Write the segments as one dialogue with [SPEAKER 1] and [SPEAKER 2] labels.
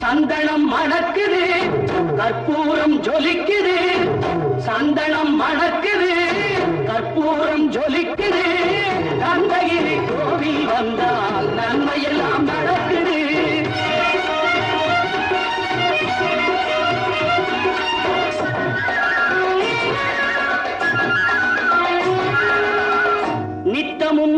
[SPEAKER 1] சந்தனம் மணக்குது கற்பூரம் ஜொலிக்குது. சந்தனம் மணக்குது கற்பூரம் ஜொலிக்குது. கந்தகிரி கோவில் வந்தால் நன்மையெல்லாம்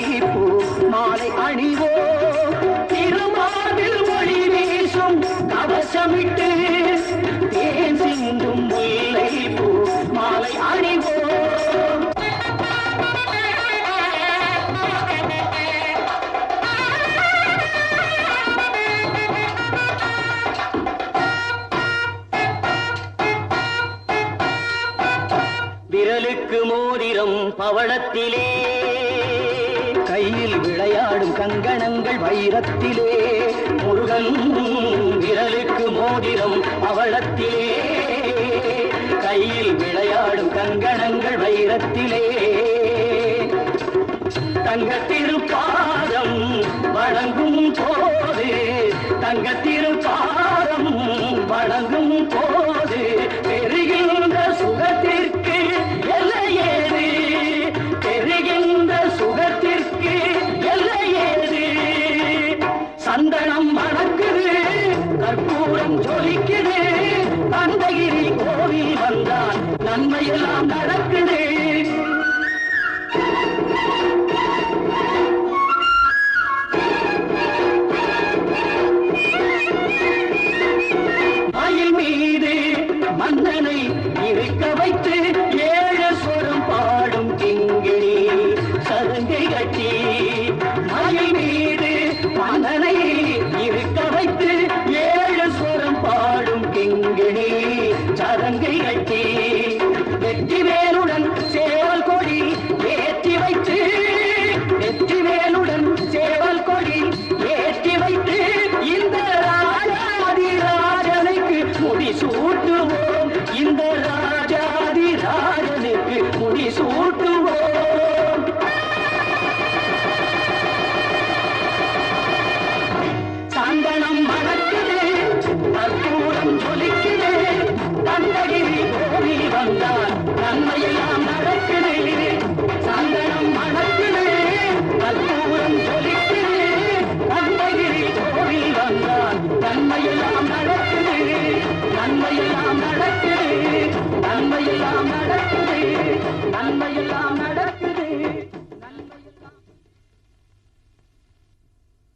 [SPEAKER 1] முல்லை பூ மாலை அணிவோ. திருமாவில் ஒளி வீசும் கவசமிட்டு தேன் சிந்தும் முல்லை பூ மாலை அணிவோ. விரலுக்கு மோதிரம் பவளத்திலே கையில் விளையாடும் கங்கணங்கள் வைரத்திலே. முருகன் விரலுக்கு மோதிரம் அவளத்திலே கையில் விளையாடும் கங்கணங்கள் வைரத்திலே. தங்க திருப்பாதம் வணங்கும் போது தங்க திருப்பாதம் வணங்கும் போது வைத்து வந்தால் நன்மையெல்லாம்